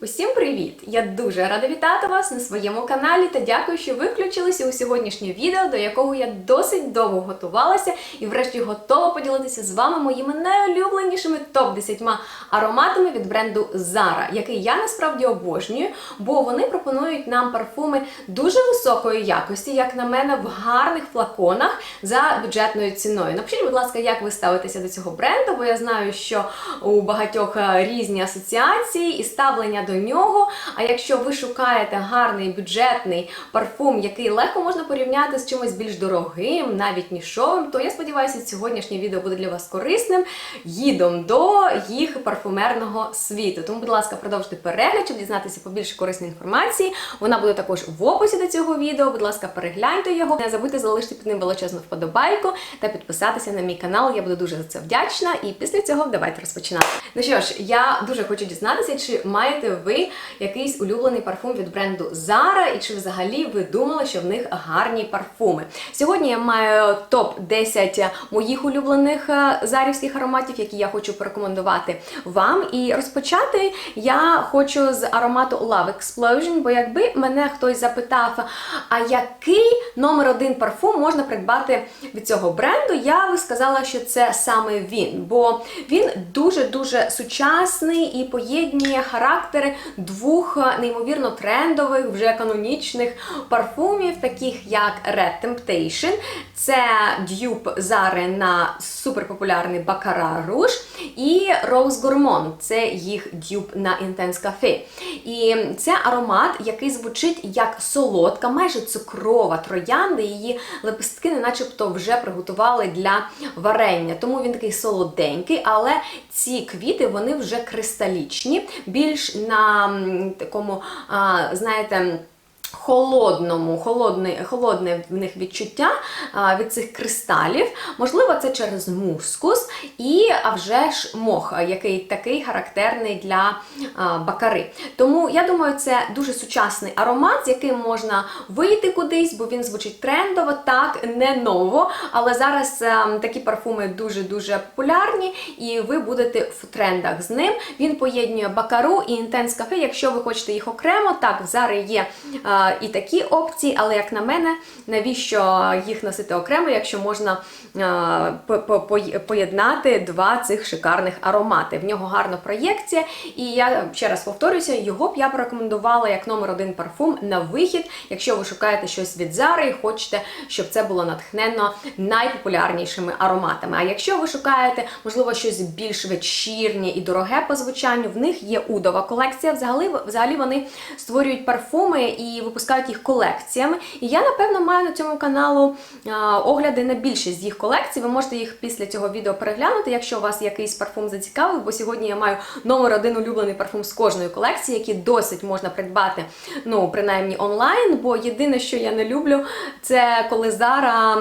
Усім привіт! Я дуже рада вітати вас на своєму каналі та дякую, що ви включилися у сьогоднішнє відео, до якого я досить довго готувалася і врешті готова поділитися з вами моїми найулюбленішими топ-10 ароматами від бренду Zara, який я насправді обожнюю, бо вони пропонують нам парфуми дуже високої якості, як на мене, в гарних флаконах за бюджетною ціною. Напишіть, будь ласка, як ви ставитеся до цього бренду, бо я знаю, що у багатьох е, різні асоціації і ставлення до нього. А якщо ви шукаєте гарний бюджетний парфум, який легко можна порівняти з чимось більш дорогим, навіть нішовим, то я сподіваюся, сьогоднішнє відео буде для вас корисним їдом до їх парфумерного світу. Тому, будь ласка, продовжуйте перегляд, щоб дізнатися побільше корисної інформації. Вона буде також в описі до цього відео. Будь ласка, перегляньте його. Не забудьте залишити під ним величезну вподобайку та підписатися на мій канал. Я буду дуже за це вдячна. І після цього давайте розпочинати. Ну що ж, я дуже хочу дізнатися, чи маєте ви якийсь улюблений парфум від бренду Zara, і чи взагалі ви думали, що в них гарні парфуми. Сьогодні я маю топ 10 моїх улюблених е, зарівських ароматів, які я хочу порекомендувати вам. І розпочати я хочу з аромату Love Explosion, бо якби мене хтось запитав, а який номер один парфум можна придбати від цього бренду, я би сказала, що це саме він, бо він дуже-дуже сучасний і поєднує характери двох е, неймовірно трендових, вже канонічних парфумів, таких як Red Temptation, це дюб Зари на суперпопулярний Baccarat Rouge, і Rose Gourmand, це їх дюб на Intense Cafe. І це аромат, який звучить як солодка, майже цукрова троянда. Її лепестки, не начебто, вже приготували для варення. Тому він такий солоденький, але ці квіти вони вже кристалічні, більш на м, такому, знаєте, Холодному, холодне, холодне в них відчуття а, від цих кристалів. Можливо, це через мускус і а вже ж мох, який такий характерний для а, бакари. Тому я думаю, це дуже сучасний аромат, з яким можна вийти кудись, бо він звучить трендово, так, не ново. Але зараз а, такі парфуми дуже-дуже популярні, і ви будете в трендах з ним. Він поєднує бакару і інтенс кафе. Якщо ви хочете їх окремо, так, зараз є. А, і такі опції, але як на мене, навіщо їх носити окремо, якщо можна по- поєднати два цих шикарних аромати. В нього гарна проєкція, і я ще раз повторюся, його б я порекомендувала як номер один парфум на вихід, якщо ви шукаєте щось від Зари і хочете, щоб це було натхненно найпопулярнішими ароматами. А якщо ви шукаєте, можливо, щось більш вечірнє і дороге по звучанню, в них є удова колекція. Взагалі, взагалі вони створюють парфуми і випускають їх колекціями. І я, напевно, маю на цьому каналу огляди на більшість з їх колекцій. Ви можете їх після цього відео переглянути, якщо вас якийсь парфум зацікавив, бо сьогодні я маю номер один улюблений парфум з кожної колекції, який досить можна придбати, ну, принаймні онлайн. Бо єдине, що я не люблю, це коли зараз.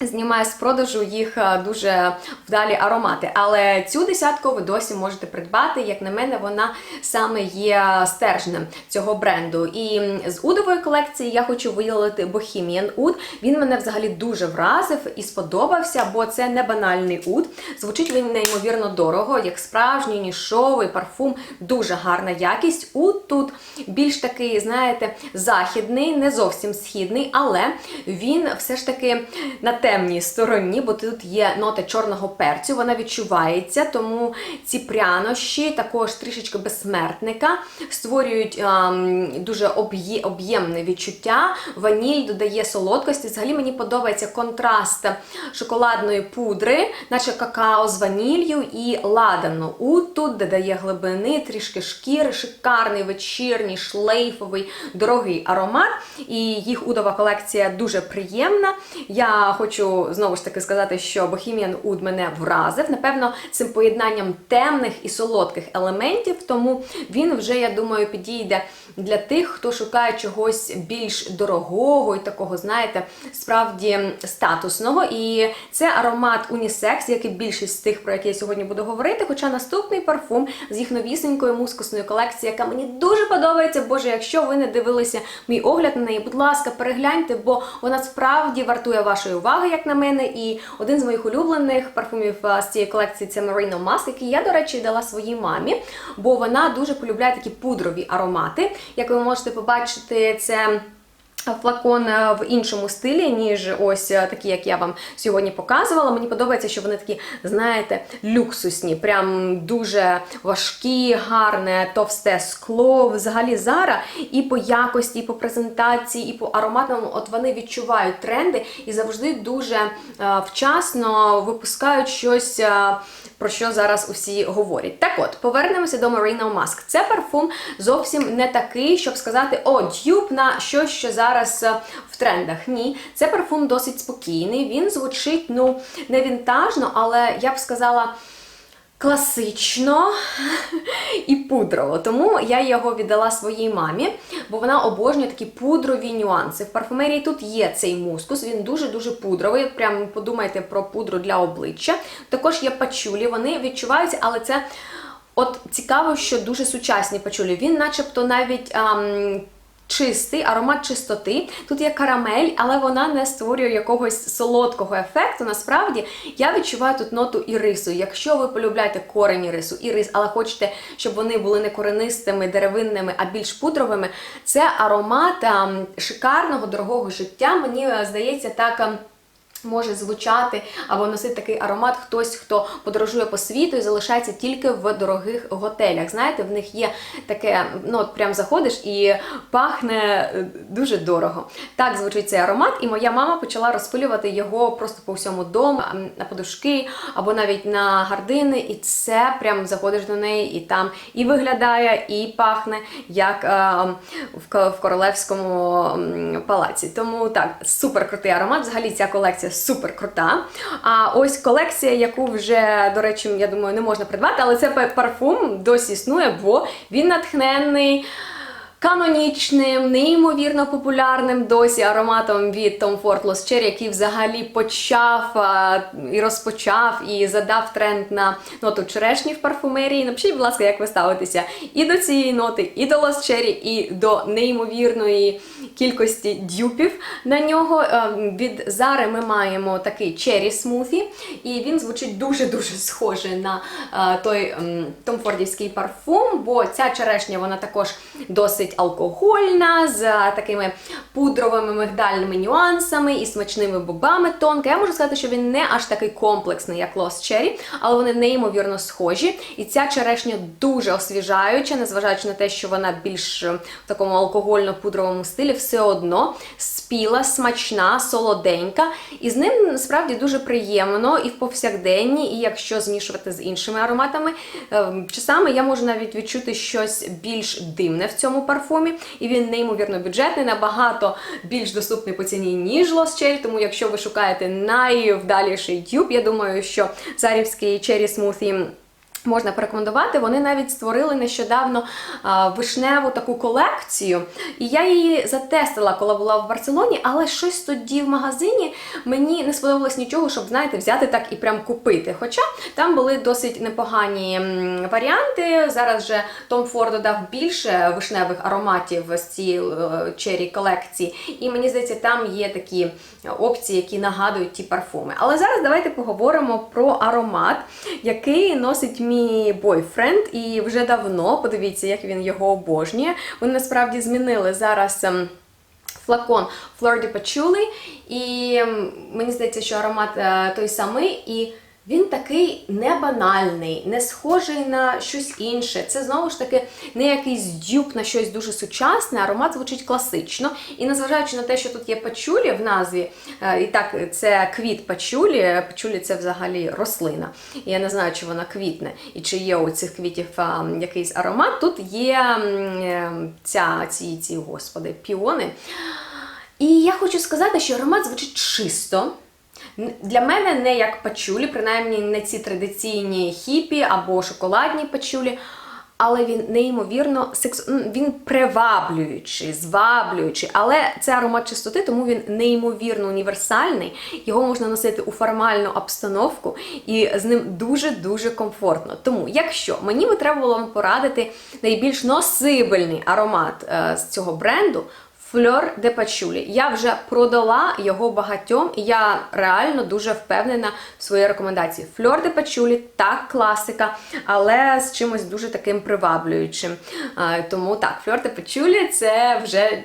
Знімає з продажу їх е, дуже вдалі аромати. Але цю десятку ви досі можете придбати. Як на мене, вона саме є стержнем цього бренду. І з удової колекції я хочу виділити Bohemian Oud. Він мене взагалі дуже вразив і сподобався, бо це не банальний уд. Звучить він неймовірно дорого, як справжній нішовий парфум, дуже гарна якість. Уд тут більш такий, знаєте, західний, не зовсім східний, але він все ж таки на темній стороні, бо тут є нота чорного перцю, вона відчувається, тому ці прянощі, також трішечки безсмертника, створюють ем, дуже об'є- об'ємне відчуття. Ваніль додає солодкості. Взагалі мені подобається контраст шоколадної пудри, наче какао з ваніллю і ладану. У тут додає глибини, трішки шкіри, шикарний вечірній, шлейфовий, дорогий аромат. І їх удова колекція дуже приємна. Я хочу знову ж таки сказати, що Bohemian Oud мене вразив. Напевно, цим поєднанням темних і солодких елементів, тому він вже, я думаю, підійде для тих, хто шукає чогось більш дорогого і такого, знаєте, справді статусного. І це аромат унісекс, як і більшість з тих, про які я сьогодні буду говорити. Хоча наступний парфум з їх новісенької мускусної колекції, яка мені дуже подобається. Боже, якщо ви не дивилися мій огляд на неї, будь ласка, перегляньте, бо вона справді вартує вашої уваги. Як на мене. І один з моїх улюблених парфумів е, з цієї колекції це Merino Mask, який я, до речі, дала своїй мамі, бо вона дуже полюбляє такі пудрові аромати. Як ви можете побачити, це. Флакон е, в іншому стилі, ніж ось е, такі, як я вам сьогодні показувала. Мені подобається, що вони такі, знаєте, люксусні, прям дуже важкі, гарне, товсте скло. Взагалі Зара і по якості, і по презентації, і по ароматам. От вони відчувають тренди і завжди дуже е, вчасно випускають щось. Про що зараз усі говорять. Так от, повернемося до Merino Маск. Це парфум зовсім не такий, щоб сказати, о, дюб на щось, що зараз е, в трендах. Ні, це парфум досить спокійний. Він звучить, ну, не вінтажно, але я б сказала. Класично і пудрово. Тому я його віддала своїй мамі, бо вона обожнює такі пудрові нюанси. В парфумерії тут є цей мускус, він дуже-дуже пудровий. Прям подумайте про пудру для обличчя. Також є пачулі, вони відчуваються, але це от цікаво, що дуже сучасні пачулі. Він, начебто, навіть. Ам, Чистий аромат чистоти. Тут є карамель, але вона не створює якогось солодкого ефекту. Насправді я відчуваю тут ноту ірису. Якщо ви полюбляєте корень ірису, і рис, але хочете, щоб вони були не коренистими, деревинними, а більш пудровими, це аромат шикарного, дорогого життя. Мені е, здається, так. Може звучати або носити такий аромат хтось, хто подорожує по світу і залишається тільки в дорогих готелях. Знаєте, в них є таке, ну от прям заходиш і пахне е, дуже дорого. Так звучить цей аромат, і моя мама почала розпилювати його просто по всьому дому, на подушки або навіть на гардини. І це прям заходиш до неї, і там і виглядає, і пахне як е, в, королевському палаці. Тому так, супер крутий аромат. Взагалі ця колекція супер крута. А ось колекція, яку вже, до речі, я думаю, не можна придбати, але це парфум досі існує, бо він натхненний. Канонічним, неймовірно популярним досі ароматом від Tom Ford Lost Cherry, який взагалі почав а, і розпочав і задав тренд на ноту черешні в парфумерії. Напишіть, будь ласка, як ви ставитеся і до цієї ноти, і до Lost Cherry, і до неймовірної кількості дюпів на нього. Е, Від Зари ми маємо такий Cherry Smoothie, і він звучить дуже-дуже схоже на е, той томфордівський парфум, бо ця черешня вона також досить алкогольна, з е, такими пудровими мигдальними нюансами і смачними бобами тонка. Я можу сказати, що він не аж такий комплексний, як Lost Cherry, але вони неймовірно схожі. І ця черешня дуже освіжаюча, незважаючи на те, що вона більш е, в такому алкогольно-пудровому стилі, все одно спіла, смачна, солоденька. І з ним насправді дуже приємно і в повсякденні, і якщо змішувати з іншими ароматами, е, часами я можу навіть відчути щось більш димне в цьому парфумі. І він неймовірно бюджетний, набагато більш доступний по ціні, ніж Lost Cherry. Тому якщо ви шукаєте найвдаліший дюб, я думаю, що Зарівський Cherry Smoothie Можна порекомендувати. Вони навіть створили нещодавно вишневу таку колекцію. І я її затестила, коли була в Барселоні, але щось тоді в магазині мені не сподобалось нічого, щоб, знаєте, взяти так і прям купити. Хоча там були досить непогані варіанти. Зараз же Том Форд додав більше вишневих ароматів з цієї е, чері колекції. І мені здається, там є такі опції, які нагадують ті парфуми. Але зараз давайте поговоримо про аромат, який носить мій бойфренд, і вже давно подивіться, як він його обожнює. Вони насправді змінили зараз. ем, Флакон de Patchouli, і ем, мені здається, що аромат е, той самий, і він такий не банальний, не схожий на щось інше. Це знову ж таки не якийсь дюб на щось дуже сучасне, аромат звучить класично. І незважаючи на те, що тут є пачулі в назві, е, і так, це квіт пачулі. Пачулі це взагалі рослина. Я не знаю, чи вона квітне, і чи є у цих квітів якийсь аромат. Тут є е, ця, ці, ці, господи, піони. І я хочу сказати, що аромат звучить чисто. Для мене не як пачулі, принаймні не ці традиційні хіпі або шоколадні пачулі, але він неймовірно сексу... він приваблюючий, зваблюючий. Але це аромат чистоти, тому він неймовірно універсальний. Його можна носити у формальну обстановку, і з ним дуже-дуже комфортно. Тому, якщо мені би треба було вам порадити найбільш носибельний аромат е, з цього бренду. Фльор де Пачулі. Я вже продала його багатьом, і я реально дуже впевнена в своїй рекомендації. Фльор де Пачулі так, класика, але з чимось дуже таким приваблюючим. Тому так, Фльор де Пачулі це вже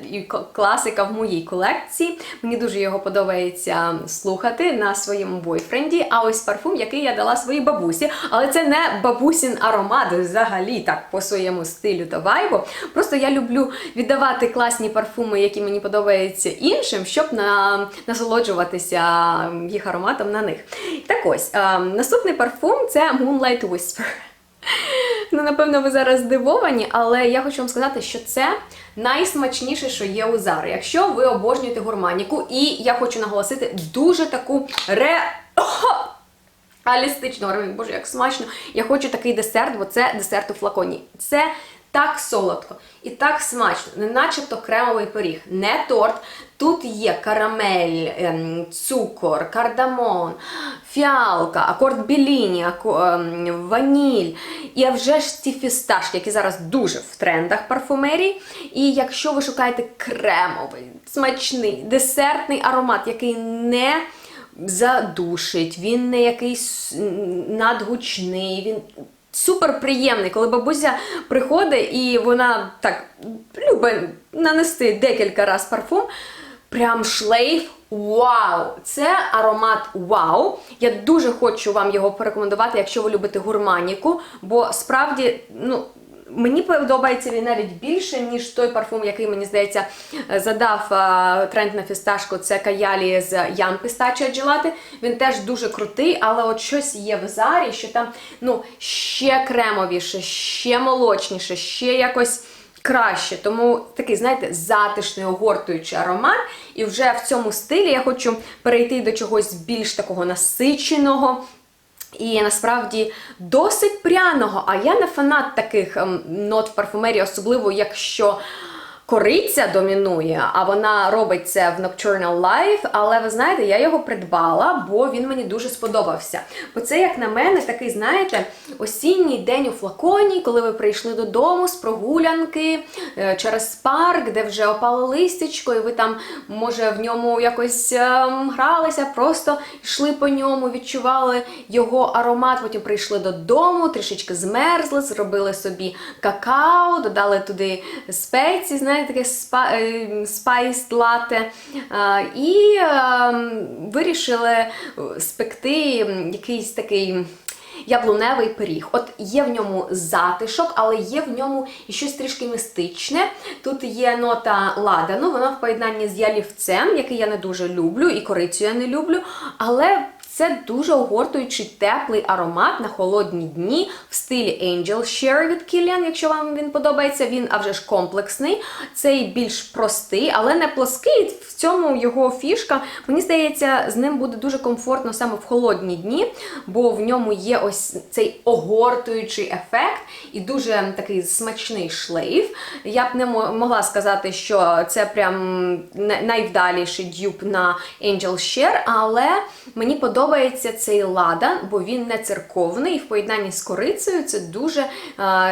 класика в моїй колекції. Мені дуже його подобається слухати на своєму бойфренді. А ось парфум, який я дала своїй бабусі, але це не бабусін аромат взагалі так по своєму стилю та вайбу. Просто я люблю віддавати класні парфуми, які мені подобаються іншим, щоб на, насолоджуватися їх ароматом на них. Так ось, е, наступний парфум це Moonlight Whisper. Ну, напевно, ви зараз здивовані, але я хочу вам сказати, що це найсмачніше, що є у Зари. Якщо ви обожнюєте гурманіку, і я хочу наголосити дуже таку ре. Алістично, боже, як смачно. Я хочу такий десерт, бо це десерт у флаконі. Це так солодко і так смачно, не начебто кремовий пиріг, не торт. Тут є карамель, ем, цукор, кардамон, фіалка, акорд біліні, ем, ваніль. І вже ж ці фісташки, які зараз дуже в трендах парфумерії. І якщо ви шукаєте кремовий, смачний, десертний аромат, який не задушить, він не якийсь надгучний, він супер приємний, коли бабуся приходить і вона так любить нанести декілька раз парфум. Прям шлейф. Вау! Це аромат вау. Я дуже хочу вам його порекомендувати, якщо ви любите гурманіку, бо справді, ну. Мені подобається він навіть більше, ніж той парфум, який, мені здається, задав тренд на фісташку. Це Каялі з Ям Pistachio Gelati. Він теж дуже крутий, але от щось є в зарі, що там ну, ще кремовіше, ще молочніше, ще якось краще. Тому такий, знаєте, затишний, огортуючий аромат. І вже в цьому стилі я хочу перейти до чогось більш такого насиченого. І насправді досить пряного. А я не фанат таких ем, нот в парфумерії, особливо якщо кориця домінує, а вона робить це в Nocturnal Life. Але ви знаєте, я його придбала, бо він мені дуже сподобався. Бо це, як на мене, такий, знаєте, осінній день у флаконі, коли ви прийшли додому з прогулянки е, через парк, де вже опало листячко, і ви там, може, в ньому якось ем, гралися, просто йшли по ньому, відчували його аромат, потім прийшли додому, трішечки змерзли, зробили собі какао, додали туди спеції, знаєте, таке спа, е, лате. І е, вирішили е, спекти якийсь такий. Яблуневий пиріг. От є в ньому затишок, але є в ньому і щось трішки містичне. Тут є нота ладану, вона в поєднанні з ялівцем, який я не дуже люблю, і корицю я не люблю. Але це дуже огортуючий теплий аромат на холодні дні в стилі Angel Share від Kilian, якщо вам він подобається. Він а вже ж комплексний. Цей більш простий, але не плоский. В цьому його фішка. Мені здається, з ним буде дуже комфортно саме в холодні дні, бо в ньому є ось цей огортуючий ефект і дуже такий смачний шлейф. Я б не могла сказати, що це прям найвдаліший дюб на Angel Share, але мені подобається цей ладан, бо він не церковний, і в поєднанні з корицею це дуже е,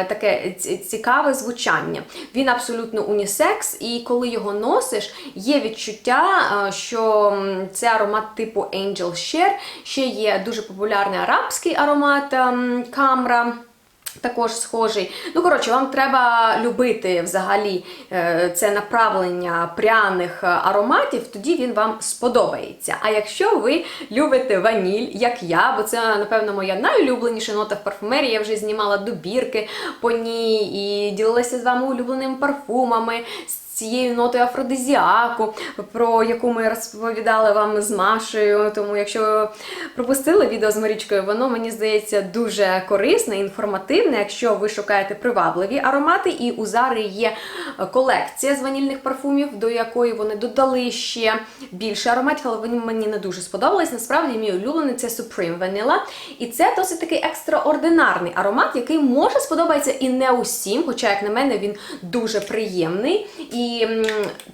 таке цікаве звучання. Він абсолютно унісекс, і коли його носиш, є відчуття, е, що це аромат типу Angel Share. Ще є дуже популярний арабський аромат ем, Камра. Також схожий. Ну, коротше, вам треба любити взагалі е, це направлення пряних е, ароматів, тоді він вам сподобається. А якщо ви любите ваніль, як я, бо це, напевно, моя найулюбленіша нота в парфумерії, я вже знімала добірки по ній і ділилася з вами улюбленими парфумами. Цією нотою афродизіаку, про яку ми розповідали вам з Машею. Тому, якщо ви пропустили відео з Марічкою, воно мені здається дуже корисне, інформативне, якщо ви шукаєте привабливі аромати. І у Зари є колекція з ванільних парфумів, до якої вони додали ще більше ароматів, але вони мені не дуже сподобались. Насправді, мій улюблений це Supreme Vanilla. І це досить такий екстраординарний аромат, який може сподобається і не усім, хоча, як на мене, він дуже приємний. І І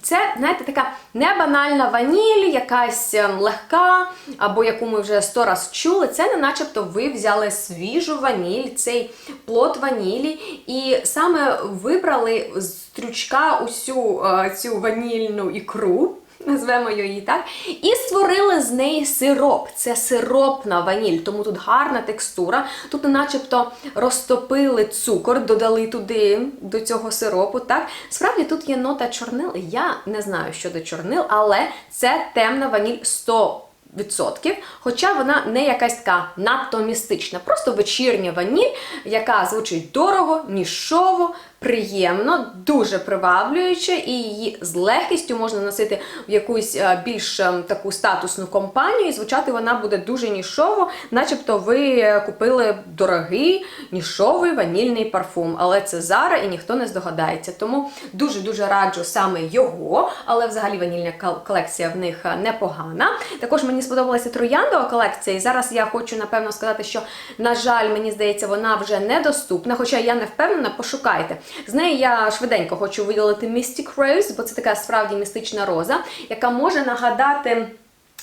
це, знаєте, така небанальна ваніль, якась ем, легка, або яку ми вже сто раз чули. Це не начебто ви взяли свіжу ваніль, цей плод ванілі, і саме вибрали з трючка усю е, цю ванільну ікру. Назвемо її так, і створили з неї сироп. Це сиропна ваніль, тому тут гарна текстура. Тут начебто розтопили цукор, додали туди до цього сиропу. Так, справді тут є нота чорнил. Я не знаю щодо чорнил, але це темна ваніль 100%. Відсотків, хоча вона не якась така надто містична, просто вечірня ваніль, яка звучить дорого, нішово, приємно, дуже приваблююче, і її з легкістю можна носити в якусь е, більш е, таку статусну компанію, і звучати вона буде дуже нішово, начебто ви е, купили дорогий нішовий ванільний парфум. Але це Zara і ніхто не здогадається. Тому дуже-дуже раджу саме його, але взагалі ванільна кол- колекція в них непогана. Також мені сподобалася трояндова колекція, і зараз я хочу напевно сказати, що, на жаль, мені здається, вона вже недоступна, хоча я не впевнена, пошукайте. З неї я швиденько хочу виділити Mystic Rose, бо це така справді містична роза, яка може нагадати.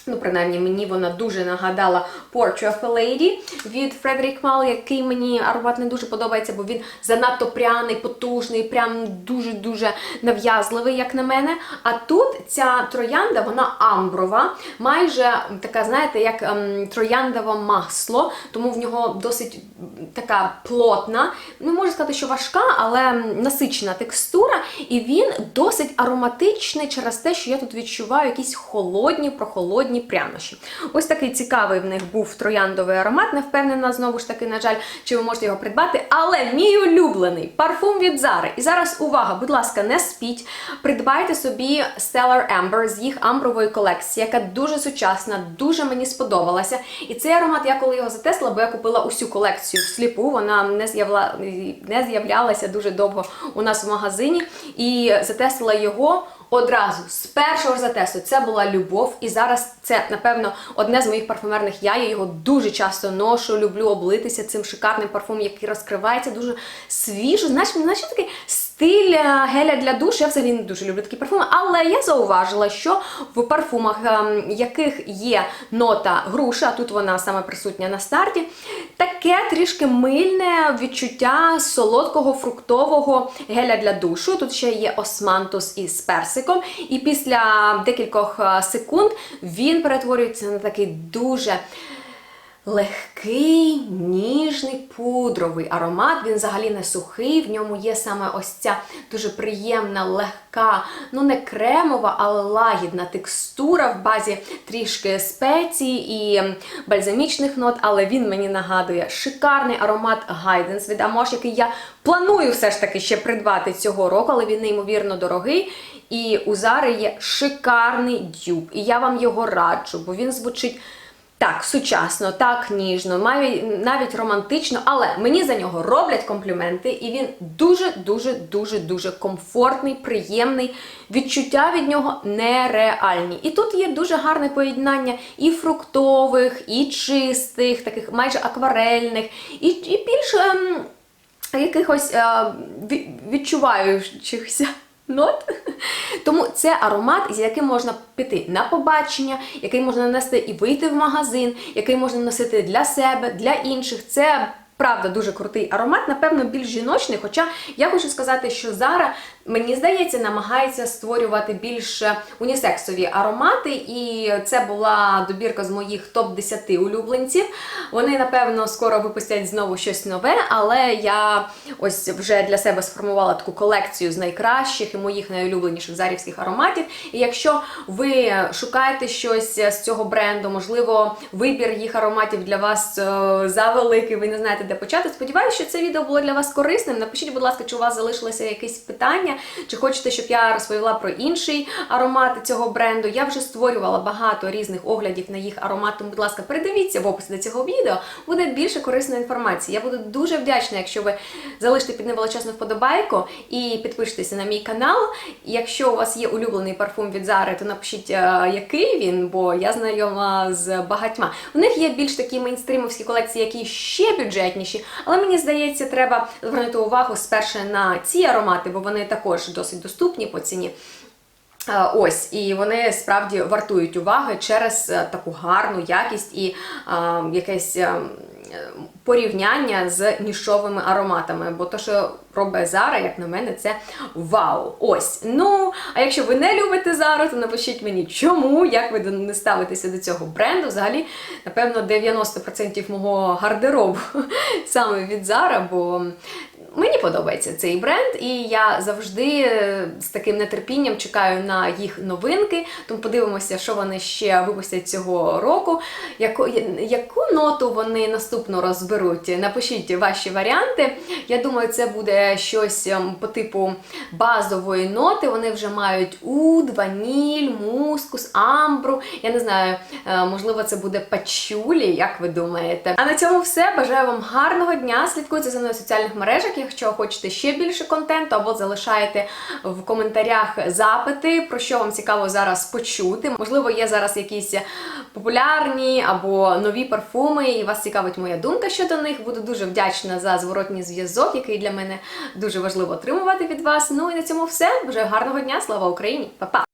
Ну, принаймні, мені вона дуже нагадала Portrait of a Lady від Frederick Mal, який мені аромат не дуже подобається, бо він занадто пряний, потужний, прям дуже-дуже нав'язливий, як на мене. А тут ця троянда, вона амброва, майже така, знаєте, як ем, трояндове масло, тому в нього досить така плотна, не можу сказати, що важка, але насичена текстура, і він досить ароматичний через те, що я тут відчуваю якісь холодні, прохолодні прянощі. Ось такий цікавий в них був трояндовий аромат. Не впевнена знову ж таки, на жаль, чи ви можете його придбати. Але мій улюблений парфум від Zara. І зараз увага, будь ласка, не спіть. Придбайте собі Stellar Amber з їх амбрової колекції, яка дуже сучасна, дуже мені сподобалася. І цей аромат, я коли його затестила, бо я купила усю колекцію всліпу, вона не з'явла не з'являлася дуже довго у нас в магазині. І затестила його. Одразу з першого затесту це була любов, і зараз це, напевно, одне з моїх парфумерних я. Я його дуже часто ношу, люблю облитися цим шикарним парфумом, який розкривається дуже свіжо. Знаєш, мені знаєш, такий стиль е, геля для душу. Я взагалі не дуже люблю такі парфуми, але я зауважила, що в парфумах, ем, яких є нота груша, а тут вона саме присутня на старті, таке трішки мильне відчуття солодкого фруктового геля для душу. Тут ще є османтус із персиком, і після декількох е, секунд він перетворюється на такий дуже. Легкий, ніжний пудровий аромат. Він взагалі не сухий. В ньому є саме ось ця дуже приємна, легка, ну не кремова, але лагідна текстура в базі трішки спецій і бальзамічних нот. Але він мені нагадує шикарний аромат Guidance від Amosh, який я планую все ж таки ще придбати цього року, але він неймовірно дорогий. І у Зари є шикарний дюб. І я вам його раджу, бо він звучить. Так, сучасно, так ніжно, навіть, навіть романтично, але мені за нього роблять компліменти, і він дуже, дуже, дуже, дуже комфортний, приємний. Відчуття від нього нереальні. І тут є дуже гарне поєднання і фруктових, і чистих, таких майже акварельних, і, і більш ем, якихось е, відчуваючихся нот. Тому це аромат, з яким можна піти на побачення, який можна нанести і вийти в магазин, який можна носити для себе, для інших. Це правда дуже крутий аромат, напевно, більш жіночний. Хоча я хочу сказати, що Зара, мені здається, намагається створювати більш унісексові аромати, і це була добірка з моїх топ-10 улюбленців. Вони, напевно, скоро випустять знову щось нове, але я ось вже для себе сформувала таку колекцію з найкращих і моїх найулюбленіших зарівських ароматів. І якщо ви шукаєте щось з цього бренду, можливо, вибір їх ароматів для вас е, завеликий, ви не знаєте, де почати. Сподіваюся, що це відео було для вас корисним. Напишіть, будь ласка, чи у вас залишилося якісь питання, чи хочете, щоб я розповіла про інший аромат цього бренду. Я вже створювала багато різних оглядів на їх аромат, тому, будь ласка, передивіться в описі до цього відео, буде більше корисної інформації. Я буду дуже вдячна, якщо ви залишите під ним величезну вподобайку і підпишетеся на мій канал. Якщо у вас є улюблений парфум від Zara, то напишіть, е, який він, бо я знайома з багатьма. У них є більш такі мейнстрімовські колекції, які ще бюджетніші. Бюджетніші. Але мені здається, треба звернути увагу спершу на ці аромати, бо вони також досить доступні по ціні. Е, Ось, і вони справді вартують уваги через е, таку гарну якість і е, якесь порівняння з нішовими ароматами. Бо то, що робить Зара, як на мене, це вау. Ось. Ну, а якщо ви не любите Зару, то напишіть мені, чому, як ви не ставитеся до цього бренду. Взагалі, напевно, 90% мого гардеробу саме від Зара, бо Мені подобається цей бренд, і я завжди е, з таким нетерпінням чекаю на їх новинки. Тому подивимося, що вони ще випустять цього року. Яку, яку ноту вони наступно розберуть? Напишіть ваші варіанти. Я думаю, це буде щось ем, по типу базової ноти. Вони вже мають уд, ваніль, мускус, амбру. Я не знаю, е, можливо, це буде пачулі, як ви думаєте. А на цьому все. Бажаю вам гарного дня. Слідкуйте за мною в соціальних мережах. Якщо хочете ще більше контенту, або залишайте в коментарях запити, про що вам цікаво зараз почути. Можливо, є зараз якісь популярні або нові парфуми, і вас цікавить моя думка щодо них. Буду дуже вдячна за зворотній зв'язок, який для мене дуже важливо отримувати від вас. Ну і на цьому все. Бажаю гарного дня. Слава Україні! Па-па!